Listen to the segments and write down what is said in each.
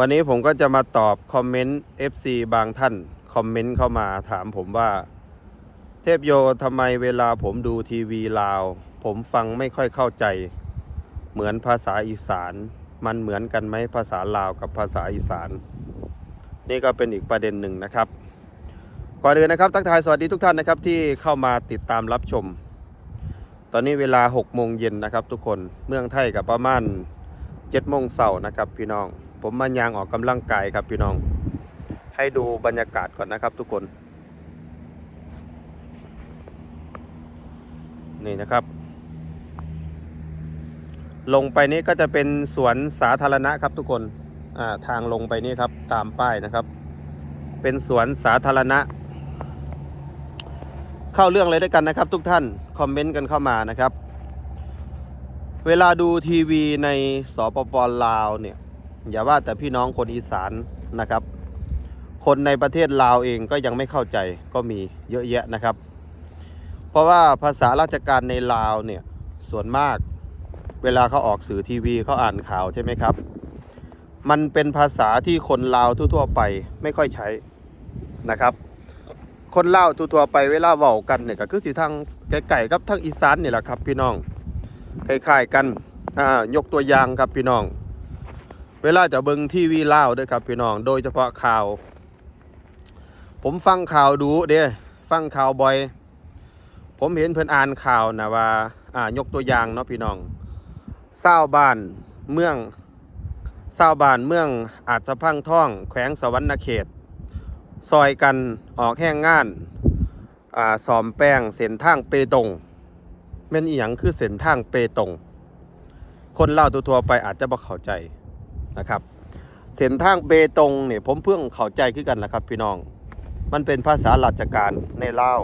วันนี้ผมก็จะมาตอบคอมเมนต์ FC บางท่าน คอมเมนต์เข้ามาถามผมว่า เทพโยทำไมเวลาผมดูทีวีลาว ผมฟังไม่ค่อยเข้าใจ เหมือนภาษาอีสาน มันเหมือนกันไหมภาษาลาวกับภาษาอีสาน นี่ก็เป็นอีกประเด็นหนึ่งนะครับ ก่อนอื่นนะครับ ทักทายสวัสดีทุกท่านนะครับที่เข้ามาติดตามรับชม ตอนนี้เวลา6โมงเย็นนะครับ ทุกคนเมืองไทยกับประมาณ7โมงเสาร์นะครับพี่น้อง ผมมายางออกกำลังกายครับพี่น้อง ให้ดูบรรยากาศก่อนนะครับทุกคน นี่นะครับ ลงไปนี้ก็จะเป็นสวนสาธารณะครับทุกคนาทางลงไปนี่ครับตามป้ายนะครับ เป็นสวนสาธารณะ เข้าเรื่องเลยด้วยกันนะครับ ทุกท่านคอมเมนต์กันเข้ามานะครับ เวลาดูทีวีในสปปลาวเนี่ย อย่าว่าแต่พี่น้องคนอีสานนะครับ คนในประเทศลาวเองก็ยังไม่เข้าใจก็มีเยอะแยะนะครับ เพราะว่าภาษาราชการในลาวเนี่ยส่วนมากเวลาเขาออกสื่อทีวีเขาอ่านข่าวใช่ไหมครับ มันเป็นภาษาที่คนลาวทั่วๆไปไม่ค่อยใช้นะครับ คนลาวทั่วๆไปเวลาเว้ากันเนี่ยก็คือสิทางไก่ๆกับทางอีสานนี่แหละครับ พี่น้องคล้ายๆกันอ่ายกตัวอย่างครับพี่น้อง เวลาจะเบิงทีวีเล่าด้วยครับพี่น้อง โดยเฉพาะข่าว ผมฟังข่าวดูเด้ฟังข่าวบ่อย ผมเห็นเพิ่อนอ่านข่าวนะว่า อ่ายกตัวอย่างเนาะพี่น้องเศร้าบ้านเมืองเศร้าบ้านเมืองอาจจะพังท่อง แขวงสวรรณเขต ซอยกันออกแห้งงานอ่าสอมแป้งเส้นทางเปตงแม่นอีหยังคือเส้นทางเปตงคนเล่าวทั่วๆไปอาจจะบ่เข้าใจ นะครับ เส้นทางเปตงเนี่ยผมเพิ่งเข้าใจขึ้นกันแหละครับ พี่น้อง มันเป็นภาษาราชการในลาว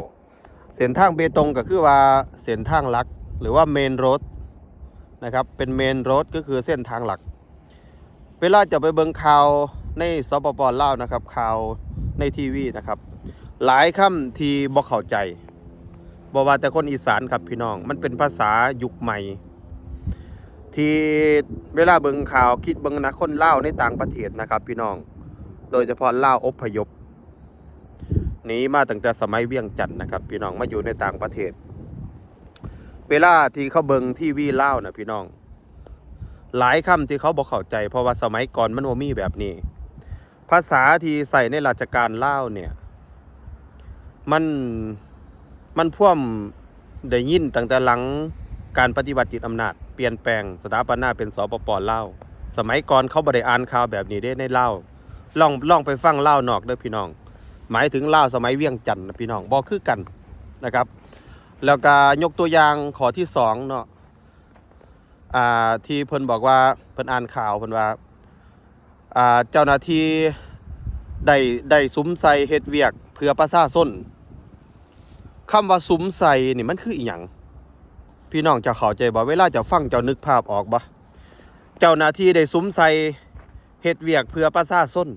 เส้นทางเบตงก็คือว่าเส้นทางหลัก หรือว่าเมนโรดนะครับเป็นเมนโรดก็คือเส้นทางหลัก เวลาจะไปเบิงข่าวในสปปลาวนะครับข่าวในทีวีนะครับ หลายคำที่บ่เข้าใจบอกว่าแต่คนอีสานครับพี่น้อง มันเป็นภาษายุคใหม่ ที่เวลาเบิ่งข่าวคิดเบิ่งนะคนเล่าในต่างประเทศนะครับ พี่น้อง โดยเฉพาะเล่าอพยพหนีมาตั้งแต่สมัยเวียงจันทน์นะครับ พี่น้องมาอยู่ในต่างประเทศ เวลาที่เขาเบิงทีวีเล่านะพี่น้อง หลายคำที่เขาบอกเข้าใจ เพราะว่าสมัยก่อนมันโมมีแบบนี้ ภาษาที่ใส่ในราชการเล่าเนี่ย มันมันพ่วมได้ยินตั้งแต่หลังการปฏิบัติจิตอำนาจ ลี่ยนแปลงสถาปนาเป็นสปปลาวสมัยก่อนเขาบริอ่านข่าวแบบนี้ได้ในเล่าวลองลองไปฟังเล่านอกเด้อพี่น้อง หมายถึงเล่าสมัยเวียงจันทน์นะพี่น้องบอกคือกันนะครับ แล้วก็ยกตัวอย่างขอที่สองเนาะอ่าที่เพิ่นบอกว่าเพิ่นอ่านข่าวเพิ่นว่าอ่าเจ้าหน้าที่ได้ได้สุมใส่เฮ็ดเวียก เพื่อประชาชนคำว่าสุมใส่นี่มันคืออีหยัง พี่น้องจะเข้าใจบ่เวลาจะฟังเจ้านึกภาพออกบ่เจ้าหน้าที่ได้สุมใส่เฮ็ดเวียกเพื่อประชาชน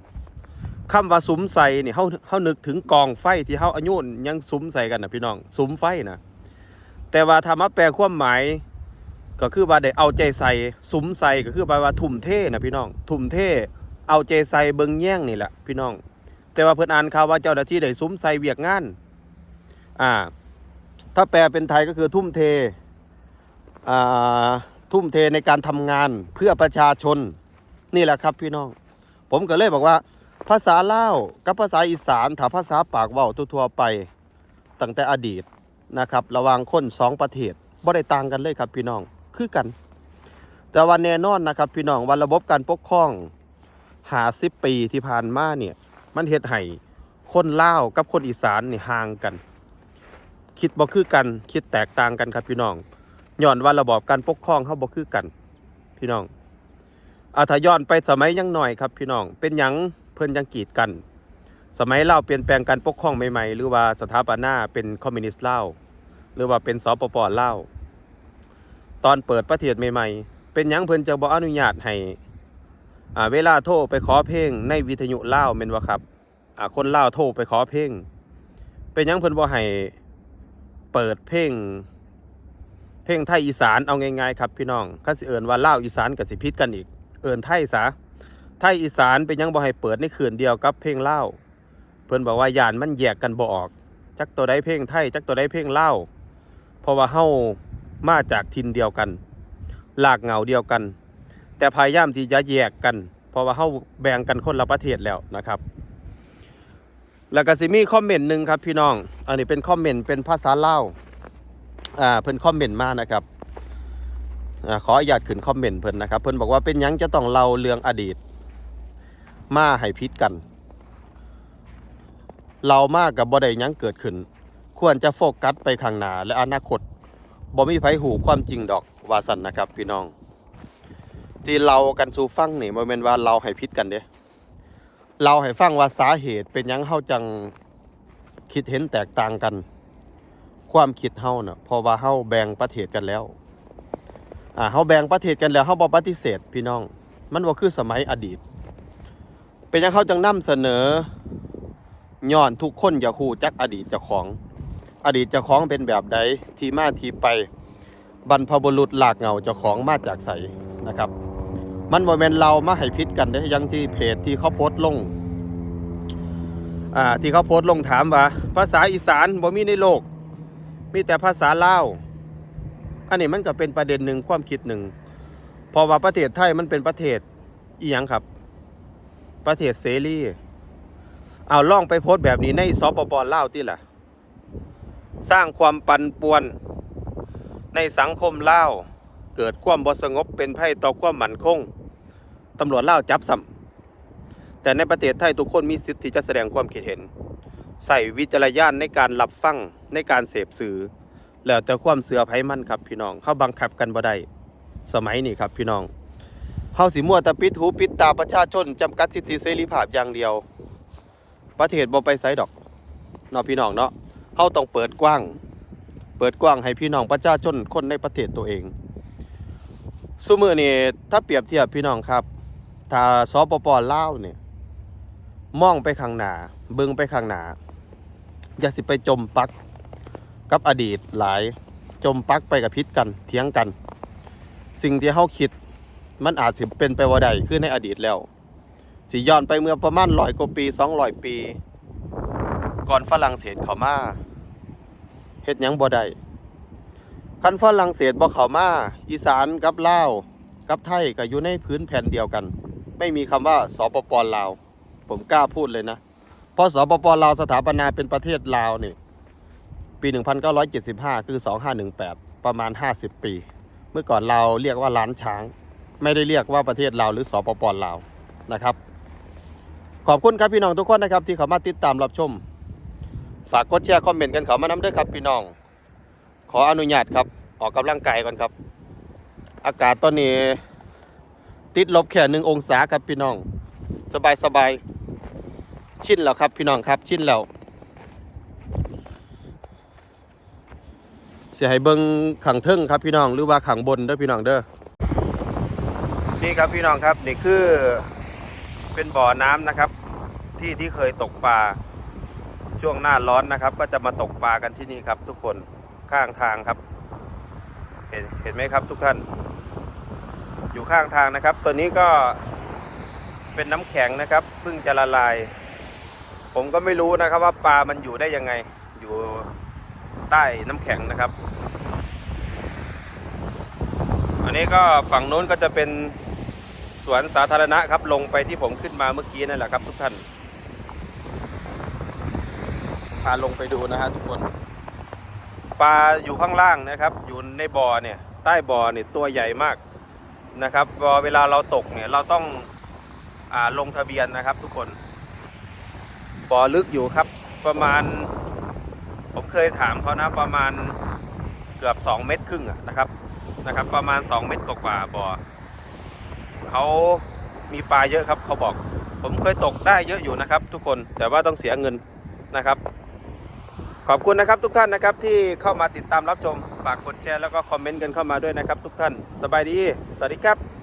คำว่าสุมใส่นี่เฮาเฮานึกถึงกองไฟที่เฮาอายุนยังสุมใส่กันนะพี่น้องสุมไฟนะแต่ว่าถ้ามาแปลความหมาย ก็คือว่าได้เอาใจใส่สุมใส่ก็คือแปลว่าทุ่มเทนะพี่น้อง ทุ่มเท เอาใจใส่เบิงแย่งนี่แหละพี่น้อง แต่ว่าเพิ่นอ่านข่าวว่าเจ้าหน้าที่ได้สุมใส่เวียกงาน อ่า ถ้าแปลเป็นไทยก็คือทุ่มเท ทุ่มเทในการทำงานเพื่อประชาชนนี่แหละครับพี่น้อง ผมก็เลยบอกว่า ภาษาเล่ากับภาษาอีสานถ้าภาษาปากว้าทั่วไปตั้งแต่อดีตนะครับ ระหว่างคนสองประเทศบ่ได้ต่างกันเลยครับพี่น้องคือกัน แต่วันแน่นอนนะครับพี่น้องวันระบบการปกครองหาสิบปีที่ผ่านมาเนี่ยมันเฮ็ดให้คนเล่ากับคนอีสานนี่ห่างกัน คิดบ่คือกันคิดแตกต่างกันครับพี่น้อง ย้อนว่าระบอบการปกครองเขาบ่คือกัน พี่น้องอาถย้อนไปสมัยยังหน่อยครับ พี่น้อง เป็นหยังเพิ่นยังกีดกัน สมัยเล่าเปลี่ยนแปลงการปกครองใหม่ๆ หรือว่าสถาปนาเป็นคอมมิวนิสต์เล่าหรือว่าเป็นสปปเล่าตอนเปิดประเทศใหม่ๆ เป็นหยังเพิ่นจะบ่อนุญาตให้อ่าเวลาโทรไปขอเพลงในวิทยุเล่าวแม่นบ่ครับอ่าคนเล่าโทรไปขอเพลงเป็นยังเพิ่นบ่ให้เปิดเพลง เพลงไทยอีสานเอาง่ายๆครับพี่น้องคันสิเอิ้นว่าเลาอีสานก็สิผิดกันอีก เอิ้นไทยซะไทยอีสานเป็นยังบ่ให้เปิดในคืนเดียวกับเพลงเล่าเพิ่อนบอกว่ายานมันแยกกันบ่ออก จักตัวใดเพลงไทยจักตัวใดเพลงเล่าเพราะว่าเฮามาจากทินเดียวกันหลากเหงาเดียวกัน แต่พยายามที่จะแยกกัน เพราะว่าเฮาแบ่งกันคนละประเทศแล้วนะครับ แล้วก็สิมีคอมเมนต์หนึ่งครับพี่น้อง อันนี้เป็นคอมเมนต์เป็นภาษาเลา อ่าเพิ่นคอมเมนต์มานะครับอ่าขออนุญาตขึ้นคอมเมนต์เพิ่นนะครับ เพิ่นบอกว่าเป็นยังจะต้องเล่าเรื่องอดีต มาให้พิษกัน เรามากกับบ่ได้ยังเกิดขึ้น ควรจะโฟกัสไปข้างหน้าและอนาคตบ่มีไผหูความจริงดอกว่าสันนะครับ พี่น้อง ที่เรากันสู่ฟังนี่บ่แม่นว่าเราให้พิษกันเด้เราให้ฟังว่าสาเหตุเป็นยังเฮาจังคิดเห็นแตกต่างกัน ความคิดเฮาน่ะเพราะว่าเฮาแบ่งประเทศกันแล้ว อ่าเฮาแบ่งประเทศกันแล้วเฮาบ่ปฏิเสธพี่น้อง มันบ่คือสมัยอดีต เป็นยังเขาจังนำเสนอย้อนทุกคนอย่าคู่จักอดีตเจ้าของอดีตเจ้าของเป็นแบบใดที่มาที่ไปบรรพบุรุษหลากเงาเจ้าของมาจากไสนะครับ มันบ่แม่นเรามาให้พิษกันเด้ยังที่เพจที่เขาโพสต์ลงอ่าที่เขาโพสต์ลงถามว่า ภาษาอีสานบ่มีในโลก มีแต่ภาษาลาวอันนี้มันก็เป็นประเด็นหนึ่งความคิดหนึ่งพราะว่าประเทศไทยมันเป็นประเทศอีหยังครับ ประเทศเสรีเอาล่องไปโพสต์แบบนี้ในสปปลาวที่ล่ะ สร้างความปั่นป่วน ในสังคมลาวเกิดความบสงบเป็นภัยต่อความมั่นคงตำรวจลาวจับซ้ำแต่ในประเทศไทยทุกคนมีสิทธิ์ที่จะแสดงความคิดเห็น ใส่วิจารณญาณในการรับฟังในการเสพสื่อ แล้วแต่ความเสือไผมันครับพี่น้องเขาบังคับกันบ่ได้สมัยนี้ครับพี่น้องเฮาสิมั่วแต่ปิดหูปิดตาประชาชนจำกัดสิทธิเสรีภาพอย่างเดียว ประเทศบ่ไปไสดอกเนาะพี่น้องเนาะเฮาต้องเปิดกว้าง เปิดกว้างให้พี่น้องประชาชนคนในประเทศตัวเองซุมือนี่ถ้าเปรียบเทียบพี่น้องครับ ถ้าสปปลาวเนี่ยมองไปข้างหน้า เบิ่งไปข้างหน้าอย่าสิไปจมปักกับอดีตหลายจมปักไปกับพิษกันเถียงกัน สิ่งที่เฮาคิด มันอาจสิเป็นไปว่าใดคือในอดีตแล้ว สิย้อนไปเมื่อประมาณร้อยกว่าปีสองร้อยปี ก่อนฝรั่งเศสเข้ามาเฮ็ดหยังบ่ได้คันฝรั่งเศสบ่เข้ามาอีสานกับลาวกับไทยก็อยู่ในพื้นแผ่นเดียวกัน ไม่มีคำว่าสปปลาว ผมกล้าพูดเลยนะ เพราะสปปลาวสถาปนาเป็นประเทศลาวนี่ ปี 1975 คือ 2518 ประมาณ 50 ปี เมื่อก่อนเราเรียกว่าล้านช้าง ไม่ได้เรียกว่าประเทศลาวหรือสปปลาวนะครับ ขอบคุณครับพี่น้องทุกคนนะครับ ที่เข้ามาติดตามรับชม ฝากกดแชร์คอมเมนต์กันเข้ามาน้ำด้วยครับพี่น้อง ขออนุญาตครับออกกำลังกายก่อนครับ อากาศตอนนี้ติดลบแค่หนึ่งองศาครับพี่น้อง สบายสบาย ชินแล้วครับพี่น้องครับชินแล้วเสียให้เบิ้งขังเทิงครับพี่น้องหรือว่าขังบนเด้อพี่น้องเด้อนี่ครับพี่น้องครับนี่คือเป็นบ่อน้ำนะครับ ที่ที่เคยตกปลาช่วงหน้าร้อนนะครับ ก็จะมาตกปลากันที่นี่ครับ ทุกคนข้างทางครับ เห็นเห็นไหมครับทุกท่าน อยู่ข้างทางนะครับ ตัวนี้ก็เป็นน้ำแข็งนะครับเพิ่งจะละลาย ผมก็ไม่รู้นะครับว่าปลามันอยู่ได้ยังไง อยู่ใต้น้ำแข็งนะครับ อันนี้ก็ฝั่งโน้นก็จะเป็นสวนสาธารณะครับ ลงไปที่ผมขึ้นมาเมื่อกี้นั่นแหละครับ ทุกท่าน พาลงไปดูนะฮะทุกคน ปลาอยู่ข้างล่างนะครับ อยู่ในบ่อเนี่ย ใต้บ่อเนี่ยตัวใหญ่มากนะครับพอเวลาเราตกเนี่ยเราต้องอาลงทะเบียนนะครับทุกคน บ่อลึกอยู่ครับ ประมาณ ผมเคยถามเขานะประมาณเกือบ 2 เมตรครึ่งนะครับนะครับ ประมาณ 2 เมตรกว่าบ่อเขามีปลาเยอะครับเขาบอก ผมเคยตกได้เยอะอยู่นะครับ ทุกคนแต่ว่าต้องเสียเงินนะครับ ขอบคุณนะครับทุกท่านนะครับที่เข้ามาติดตามรับชมฝากกดแชร์แล้วก็คอมเมนต์กันเข้ามาด้วยนะครับ ทุกท่านสบายดี สวัสดีครับ